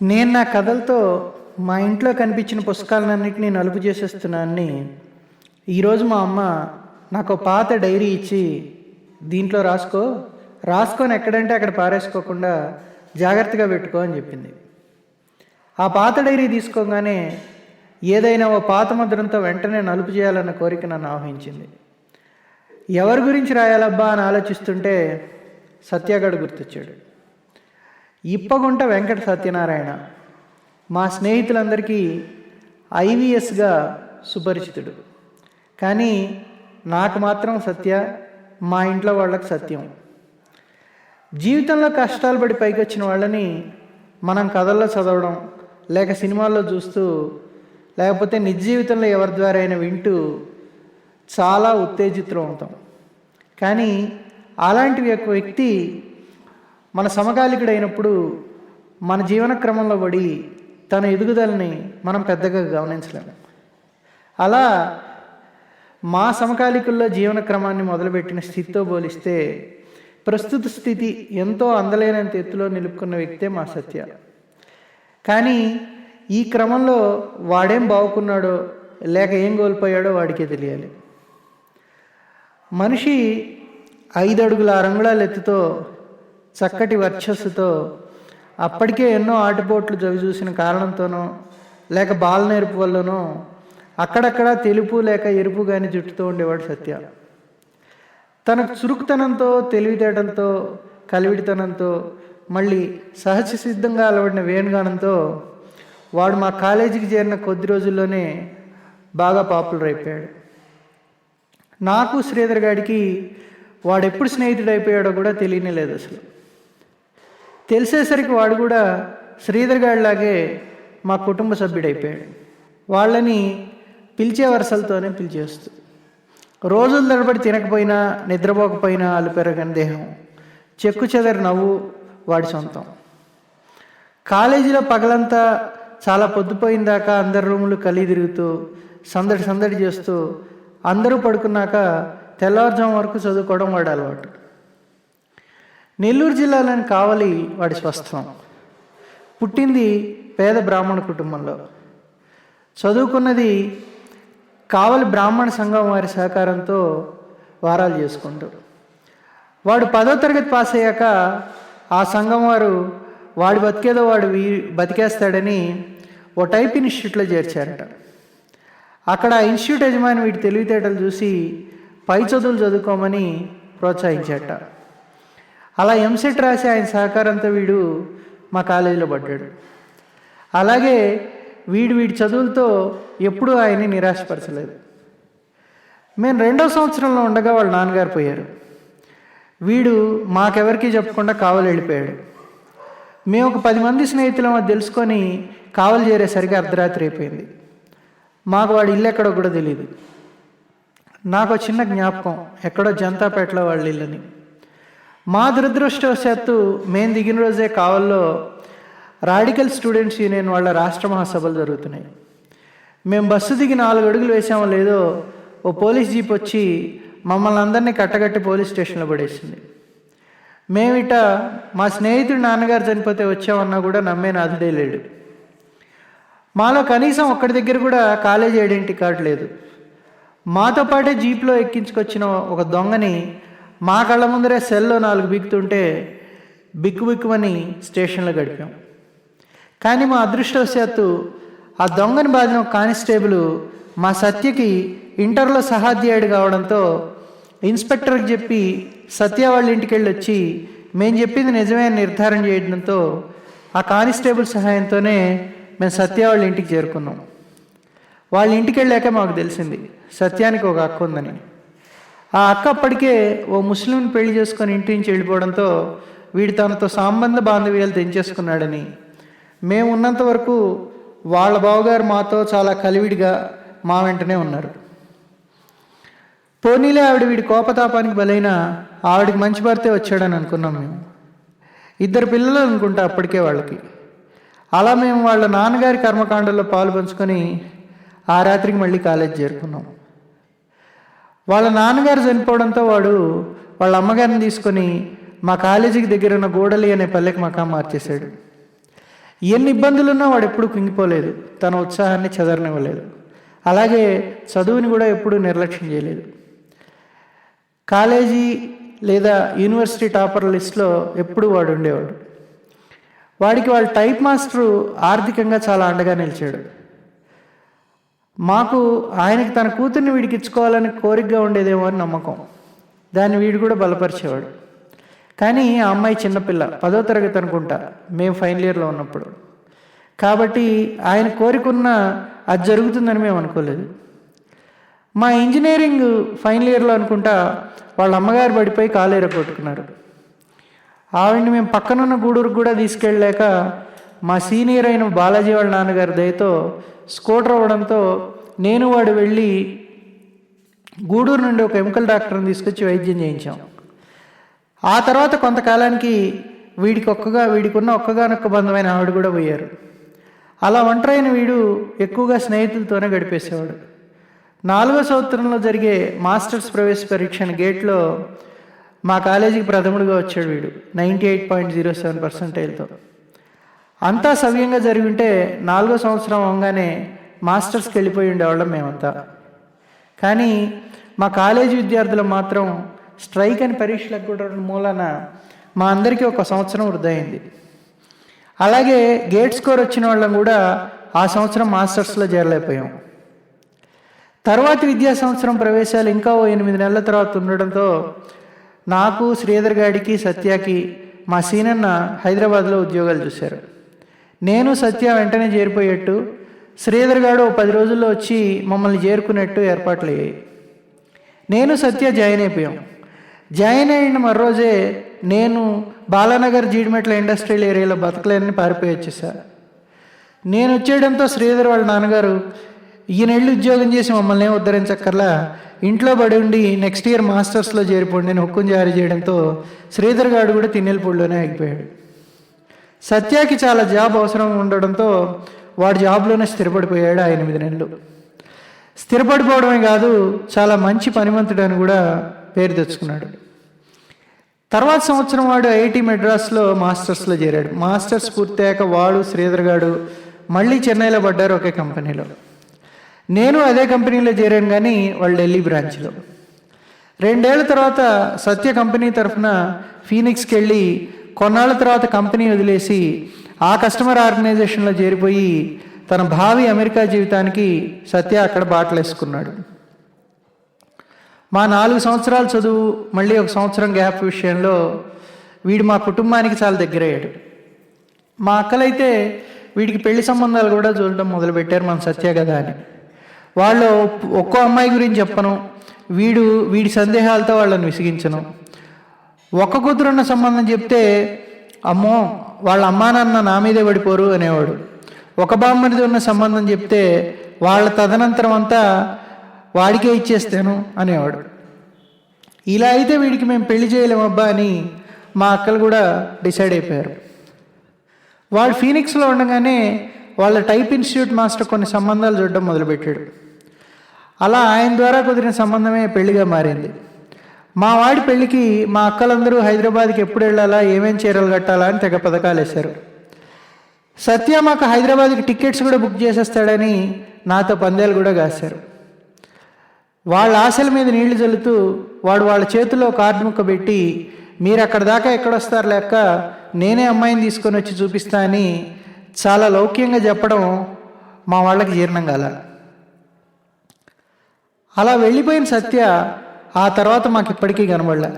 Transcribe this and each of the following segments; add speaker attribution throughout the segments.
Speaker 1: నేను నా కథలతో మా ఇంట్లో కనిపించిన పుస్తకాలన్నింటినీ నలుపు చేసేస్తున్నాన్ని ఈరోజు మా అమ్మ నాకు ఒక పాత డైరీ ఇచ్చి దీంట్లో రాసుకో రాసుకొని ఎక్కడంటే అక్కడ పారేసుకోకుండా జాగ్రత్తగా పెట్టుకో అని చెప్పింది. ఆ పాత డైరీ తీసుకోగానే ఏదైనా ఓ పాత ముద్రంతో వెంటనే నలుపు చేయాలన్న కోరిక నన్ను ఆహ్వానించింది ఎవరి గురించి రాయాలబ్బా అని ఆలోచిస్తుంటే సత్యాగడు గుర్తొచ్చాడు. ఇప్పగుంట వెంకట సత్యనారాయణ. మా స్నేహితులందరికీ ఐవిఎస్గా సుపరిచితుడు. కానీ నాకు మాత్రం సత్య మా ఇంట్లో వాళ్ళకి సత్యం. జీవితంలో కష్టాలు పడి పైకి వచ్చిన వాళ్ళని మనం కథల్లో చదవడం లేక సినిమాల్లో చూస్తూ లేకపోతే నిజ జీవితంలో ఎవరి ద్వారా అయినా వింటూ చాలా ఉత్తేజితులు అవుతాం. కానీ అలాంటి ఒక వ్యక్తి మన సమకాలికుడైనప్పుడు మన జీవన క్రమంలో పడి తన ఎదుగుదలని మనం పెద్దగా గమనించలేము. అలా మా సమకాలికుల్లో జీవన క్రమాన్ని మొదలుపెట్టిన స్థితితో పోలిస్తే ప్రస్తుత స్థితి ఎంతో అందలేనంత ఎత్తులో నిలుపుకున్న వ్యక్తే మా సత్య. కానీ ఈ క్రమంలో వాడేం బాగుకున్నాడో లేక ఏం కోల్పోయాడో వాడికే తెలియాలి. మనిషి ఐదు అడుగుల అరంగుళాల ఎత్తుతో చక్కటి వర్చస్సుతో అప్పటికే ఎన్నో ఆటుపోట్లు చవి చూసిన కారణంతోనో లేక బాల నేర్పు వల్లనో అక్కడక్కడ తెలుపు లేక ఎరుపు కానీ జుట్టుతో ఉండేవాడు సత్య. తన చురుకుతనంతో తెలివితేటలతో కలివిడితనంతో మళ్ళీ సహజ సిద్ధంగా అలవడిన వేణుగానంతో వాడు మా కాలేజీకి చేరిన కొద్ది రోజుల్లోనే బాగా పాపులర్ అయిపోయాడు. నాకు శ్రీధర్ గాడికి వాడెప్పుడు స్నేహితుడు అయిపోయాడో కూడా తెలియనే లేదు అసలు. తెలిసేసరికి వాడు కూడా శ్రీధర్ గారిలాగే మా కుటుంబ సభ్యుడైపోయాడు. వాళ్ళని పిలిచే వరుసలతోనే పిలిచేస్తూ రోజుల తరబడి తినకపోయినా నిద్రపోకపోయినా అలు పెరగని దేహం చెక్కు చెదరి నవ్వు వాడి సొంతం. కాలేజీలో పగలంతా చాలా పొద్దుపోయిన దాకా అందరి రూములు కలిగి తిరుగుతూ సందడి సందడి చేస్తూ అందరూ పడుకున్నాక తెల్లవారుజాము వరకు చదువుకోవడం వాడి అలవాటు. నెల్లూరు జిల్లాలోని కావలి వాడి స్వస్థలం పుట్టింది పేద బ్రాహ్మణ కుటుంబంలో. చదువుకున్నది కావలి బ్రాహ్మణ సంఘం వారి సహకారంతో వారాలు చేసుకుంటూ. వాడు పదో తరగతి పాస్ అయ్యాక ఆ సంఘం వారు వాడు బతికేదో వాడు వీ బతికేస్తాడని ఓ టైప్ ఇన్స్టిట్యూట్లో చేర్చారట. అక్కడ ఇన్స్టిట్యూట్ యజమాని వీటి తెలివితేటలు చూసి పై చదువులు చదువుకోమని ప్రోత్సహించాట అలా ఎంసెట్ రాసి ఆయన సహకారంతో వీడు మా కాలేజీలో పడ్డాడు. అలాగే వీడు వీడి చదువులతో ఎప్పుడూ ఆయన్ని నిరాశపరచలేదు. మేము రెండో సంవత్సరంలో ఉండగా వాళ్ళ నాన్నగారు పోయారు. వీడు మాకెవరికి చెప్పకుండా కావలి వెళ్ళిపోయాడు. మేము ఒక పది మంది స్నేహితులం అది తెలుసుకొని కావలి చేరేసరికి అర్ధరాత్రి అయిపోయింది. మాకు వాడి ఇల్లు ఎక్కడో కూడా తెలియదు నాకు చిన్న జ్ఞాపకం ఎక్కడో జనతాపేటలో వాళ్ళ ఇల్లని మా దురదృష్టవశాత్తు మేము దిగిన రోజే కావల్లో రాడికల్ స్టూడెంట్స్ యూనియన్ వాళ్ళ రాష్ట్ర మహాసభలు జరుగుతున్నాయి. మేము బస్సు దిగి నాలుగు అడుగులు వేసామో లేదో ఓ పోలీస్ జీప్ వచ్చి మమ్మల్ని అందరినీ కట్టగట్టి పోలీస్ స్టేషన్లో పడేసింది. మేమిట మా స్నేహితుడు నాన్నగారు చనిపోతే వచ్చామన్నా కూడా నమ్మే నాథుడే లేడు. మాలో కనీసం ఒక్కడి దగ్గర కూడా కాలేజీ ఐడెంటిటీ కార్డు లేదు. మాతో పాటే జీప్లో ఎక్కించుకొచ్చిన ఒక దొంగని మా కళ్ళ ముందరే సెల్లో నాలుగు బిక్కుతుంటే బిక్కు బిక్కుమని స్టేషన్లో గడిపాం. కానీ మా అదృష్టవశాత్తు ఆ దొంగని బాధిన కానిస్టేబుల్ మా సత్యకి ఇంటర్లో సహాధ్యాయుడు కావడంతో ఇన్స్పెక్టర్కి చెప్పి సత్య వాళ్ళ ఇంటికి వెళ్ళి వచ్చి మేము చెప్పింది నిజమే నిర్ధారణ చేయడంతో ఆ కానిస్టేబుల్ సహాయంతోనే మేము సత్య వాళ్ళ ఇంటికి చేరుకున్నాం. వాళ్ళ ఇంటికి వెళ్ళాక మాకు తెలిసింది సత్యానికి ఒక హక్కు ఉందని. ఆ అక్క అప్పటికే ఓ ముస్లింని పెళ్ళి చేసుకొని ఇంటి నుంచి వెళ్ళిపోవడంతో వీడు తనతో సంబంధ బాంధవ్యాలు తెంచేసుకున్నాడని. మేము ఉన్నంత వరకు వాళ్ళ బావగారు మాతో చాలా కలివిడిగా మా వెంటనే ఉన్నారు. పోనీలే ఆవిడ వీడి కోపతాపానికి బలైన ఆవిడకి మంచి భర్తే వచ్చాడని అనుకున్నాం మేము. ఇద్దరు పిల్లలు అనుకుంటా అప్పటికే వాళ్ళకి. అలా మేము వాళ్ళ నాన్నగారి కర్మకాండంలో పాలు పంచుకొని ఆ రాత్రికి మళ్ళీ కాలేజ్ చేరుకున్నాం. వాళ్ళ నాన్నగారు చనిపోవడంతో వాడు వాళ్ళ అమ్మగారిని తీసుకొని మా కాలేజీకి దగ్గర ఉన్న గోడలి అనే పల్లెకి మకా మార్చేశాడు. ఎన్ని ఇబ్బందులున్నా వాడు ఎప్పుడు కుంగిపోలేదు. తన ఉత్సాహాన్ని చెదరనివ్వలేదు. అలాగే చదువుని కూడా ఎప్పుడూ నిర్లక్ష్యం చేయలేదు. కాలేజీ లేదా యూనివర్సిటీ టాపర్ లిస్ట్లో ఎప్పుడు వాడు ఉండేవాడు. వాడికి వాళ్ళ టైప్ మాస్టరు ఆర్థికంగా చాలా అండగా నిలిచాడు. మాకు ఆయనకి తన కూతుర్ని వీడికి ఇచ్చుకోవాలని కోరికగా ఉండేదేమో అని నమ్మకం. దాన్ని వీడు కూడా బలపరిచేవాడు. కానీ ఆ అమ్మాయి చిన్నపిల్ల పదో తరగతి అనుకుంటా. మేము ఫైనల్ ఇయర్లో ఉన్నప్పుడు. కాబట్టి ఆయన కోరికున్న అది జరుగుతుందని మేము అనుకోలేదు. మా ఇంజనీరింగ్ ఫైనల్ ఇయర్లో అనుకుంటా వాళ్ళ అమ్మగారు పడిపోయి కాలేర కొట్టుకున్నారు ఆవిడని మేము పక్కనున్న గూడూరుకు కూడా తీసుకెళ్ళలేక మా సీనియర్ అయిన బాలాజీ వాళ్ళ నాన్నగారి దయతో స్కూటర్ అవ్వడంతో నేను వాడు వెళ్ళి గూడూరు నుండి ఒక ఎముకల డాక్టర్ని తీసుకొచ్చి వైద్యం చేయించాం. ఆ తర్వాత కొంతకాలానికి వీడికి ఒక్కగా వీడికి ఉన్న ఒక్కగానొక్క బంధమైన ఆవిడ కూడా పోయారు. అలా ఒంటరైన వీడు ఎక్కువగా స్నేహితులతోనే గడిపేసేవాడు. నాలుగో సంవత్సరంలో జరిగే మాస్టర్స్ ప్రవేశ పరీక్ష గేట్లో మా కాలేజీకి ప్రథముడుగా వచ్చాడు వీడు ninety eight point zero seven పర్సెంటేజ్తో. అంతా సవ్యంగా జరిగి ఉంటే నాలుగో సంవత్సరం అవగానే మాస్టర్స్కి వెళ్ళిపోయి ఉండేవాళ్ళం మేమంతా. కానీ మా కాలేజీ విద్యార్థులు మాత్రం స్ట్రైక్ అని పరీక్షలకు కూడా మూలన మా అందరికీ ఒక సంవత్సరం వృద్ధయింది అలాగే గేట్ స్కోర్ వచ్చిన వాళ్ళం కూడా ఆ సంవత్సరం మాస్టర్స్లో చేరలేకపోయాం. తర్వాతి విద్యా సంవత్సరం ప్రవేశాలు ఇంకా ఓ ఎనిమిది నెలల తర్వాత ఉండడంతో నాకు శ్రీధర్ గాడికి సత్యాకి మా సీనన్న హైదరాబాద్లో ఉద్యోగాలు చూశారు. నేను సత్య వెంటనే చేరిపోయేట్టు. శ్రీధర్ గారు ఓ పది రోజుల్లో వచ్చి మమ్మల్ని చేరుకునేట్టు ఏర్పాట్లు అయ్యాయి. నేను సత్య జాయిన్ అయిపోయాం. జాయిన్ అయిన మరోజే నేను బాలానగర్ జీడిమెట్ల ఇండస్ట్రియల్ ఏరియాలో బతకలేనని పారిపోయి వచ్చేసా. నేను వచ్చేయడంతో శ్రీధర్ వాళ్ళ నాన్నగారు ఈయనెళ్ళు ఉద్యోగం చేసి మమ్మల్ని ఉద్ధరించక్కర్లా? ఇంట్లో పడి ఉండి నెక్స్ట్ ఇయర్ మాస్టర్స్లో చేరిపోండి నేను హుక్కుం జారీ చేయడంతో శ్రీధర్ గారు కూడా తిన్నెలపూడిలోనే ఆగిపోయాడు. సత్యాకి చాలా జాబ్ అవసరం ఉండడంతో వాడు జాబ్లోనే స్థిరపడిపోయాడు ఆ ఎనిమిది నెలలు. స్థిరపడిపోవడమే కాదు చాలా మంచి పనిమంతుడు అని కూడా పేరు తెచ్చుకున్నాడు. తర్వాత సంవత్సరం వాడు ఐఐటి మెడ్రాస్లో మాస్టర్స్లో చేరాడు. మాస్టర్స్ పూర్తయ్యాక వాడు శ్రీధర్ గారు మళ్ళీ చెన్నైలో పడ్డారు ఒకే కంపెనీలో. నేను అదే కంపెనీలో చేరాను కానీ వాళ్ళు ఢిల్లీ బ్రాంచ్లో. రెండేళ్ళ తర్వాత సత్య కంపెనీ తరఫున ఫీనిక్స్కి వెళ్ళి కొన్నాళ్ళ తర్వాత కంపెనీ వదిలేసి ఆ కస్టమర్ ఆర్గనైజేషన్లో చేరిపోయి తన భావి అమెరికా జీవితానికి సత్య అక్కడ బాటలేసుకున్నాడు మా నాలుగు సంవత్సరాలు చదువు మళ్ళీ ఒక సంవత్సరం గ్యాప్ విషయంలో వీడు మా కుటుంబానికి చాలా దగ్గరయ్యాడు. మా అక్కలైతే వీడికి పెళ్ళి సంబంధాలు కూడా చూడడం మొదలుపెట్టారు మన సత్య కదా అని. వాళ్ళు ఒక్కో అమ్మాయి గురించి చెప్పను వీడు వీడి సందేహాలతో వాళ్ళని విసిగించను. ఒక్క కూతురున్న సంబంధం చెప్తే అమ్మో వాళ్ళ అమ్మా నాన్న నా మీదే పడిపోరు అనేవాడు. ఒక బామ్మడిది ఉన్న సంబంధం చెప్తే వాళ్ళ తదనంతరం అంతా వాడికే ఇచ్చేస్తాను అనేవాడు. ఇలా అయితే వీడికి మేము పెళ్ళి చేయలేమబ్బా అని మా అక్కలు కూడా డిసైడ్ అయిపోయారు. వాళ్ళు ఫీనిక్స్లో ఉండగానే వాళ్ళ టైప్ ఇన్స్టిట్యూట్ మాస్టర్ కొన్ని సంబంధాలు చూడడం మొదలుపెట్టాడు. అలా ఆయన ద్వారా కుదిరిన సంబంధమే పెళ్ళిగా మారింది. మా వాడి పెళ్ళికి మా అక్కలందరూ హైదరాబాద్కి ఎప్పుడు వెళ్ళాలా ఏమేం చీరలు కట్టాలా అని తెగ పథకాలు వేశారు. సత్య మాకు హైదరాబాద్కి టికెట్స్ కూడా బుక్ చేసేస్తాడని నాతో పందేలు కూడా కాశారు. వాళ్ళ ఆశల మీద నీళ్ళు చల్లుతూ వాడు వాళ్ళ చేతిలో కార్డు ముక్క పెట్టి మీరు అక్కడ దాకా ఎక్కడొస్తారు లేక నేనే అమ్మాయిని తీసుకొని వచ్చి చూపిస్తా అని చాలా లౌక్యంగా చెప్పడం మా వాళ్ళకి జీర్ణం కాల. అలా వెళ్ళిపోయిన సత్య ఆ తర్వాత మాకు ఇప్పటికీ కనబడలే.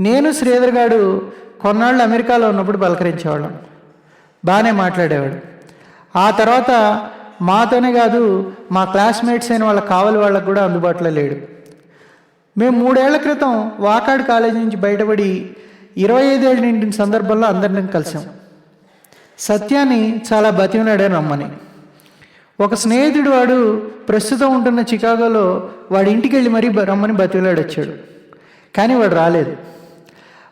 Speaker 1: నేను శ్రీధర్ గారు కొన్నాళ్ళు అమెరికాలో ఉన్నప్పుడు పలకరించేవాళ్ళం. బాగానే మాట్లాడేవాడు. ఆ తర్వాత మాతోనే కాదు మా క్లాస్మేట్స్ అయిన వాళ్ళకి కావాలి వాళ్ళకు కూడా అందుబాటులో లేడు. మేము మూడేళ్ళ క్రితం వాకాడ్ కాలేజీ నుంచి బయటపడి ఇరవై ఐదేళ్ళ నిండిన సందర్భంలో అందరిని కలిసాం. సత్యాన్ని చాలా బతిమలాడే రమ్మని ఒక స్నేహితుడు వాడు ప్రస్తుతం ఉంటున్న చికాగోలో వాడి ఇంటికి వెళ్ళి మరీ బ- రమ్మని బతిలాడొచ్చాడు కానీ వాడు రాలేదు.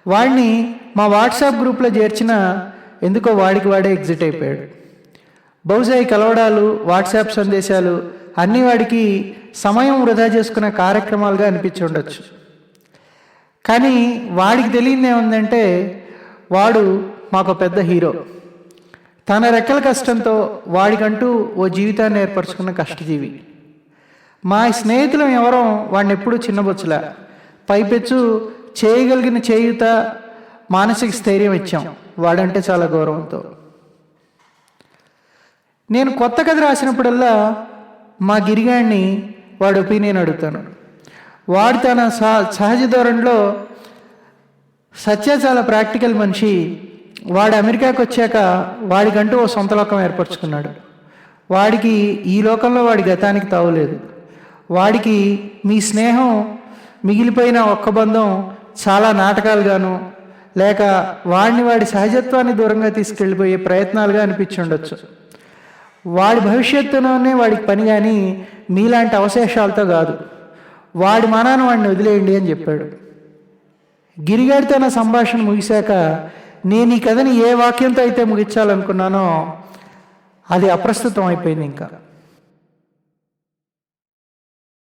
Speaker 1: వాడిని మా వాట్సాప్ గ్రూప్లో చేర్చిన ఎందుకో వాడికి వాడే ఎగ్జిట్ అయిపోయాడు. బహుశా ఈ కలవడాలు వాట్సాప్ సందేశాలు అన్ని వాడికి సమయం వృధా చేసుకునే కార్యక్రమాలుగా అనిపించి ఉండొచ్చు. కానీ వాడికి తెలియదు ఏముందంటే వాడు మాకు పెద్ద హీరో. తన రెక్కల కష్టంతో వాడికంటూ ఓ జీవితాన్ని ఏర్పరచుకున్న కష్టజీవి. మా స్నేహితులం ఎవరో వాడిని ఎప్పుడూ చిన్నబొచ్చులా. పైపెచ్చు చేయగలిగిన చేయుత మానసిక స్థైర్యం ఇచ్చాం. వాడంటే చాలా గౌరవంతో. నేను కొత్త కథ రాసినప్పుడల్లా మా గిరిగాడిని వాడి ఒపీనియన్ అడుగుతాను. వాడు తన సహ- సహజ ధోరణిలో సత్య చాలా ప్రాక్టికల్ మనిషి. వాడు అమెరికాకి వచ్చాక వాడికంటూ ఓ సొంత లోకం ఏర్పరచుకున్నాడు. వాడికి ఈ లోకంలో వాడి గతానికి తావులేదు వాడికి మీ స్నేహం మిగిలిపోయిన ఒక్క బంధం చాలా నాటకాలుగాను లేక వాడిని వాడి సహజత్వాన్ని దూరంగా తీసుకెళ్ళిపోయే ప్రయత్నాలుగా అనిపించి ఉండొచ్చు వాడి భవిష్యత్తులోనే వాడికి పని కానీ మీలాంటి అవశేషాలతో కాదు. వాడి మనాన్ని వాడిని వదిలేయండి అని చెప్పాడు. గిరిగాడితో నా సంభాషణ ముగిశాక నేను ఈ కథని ఏ వాక్యంతో అయితే ముగించాలనుకున్నానో అది అప్రస్తుతం అయిపోయింది ఇంకా.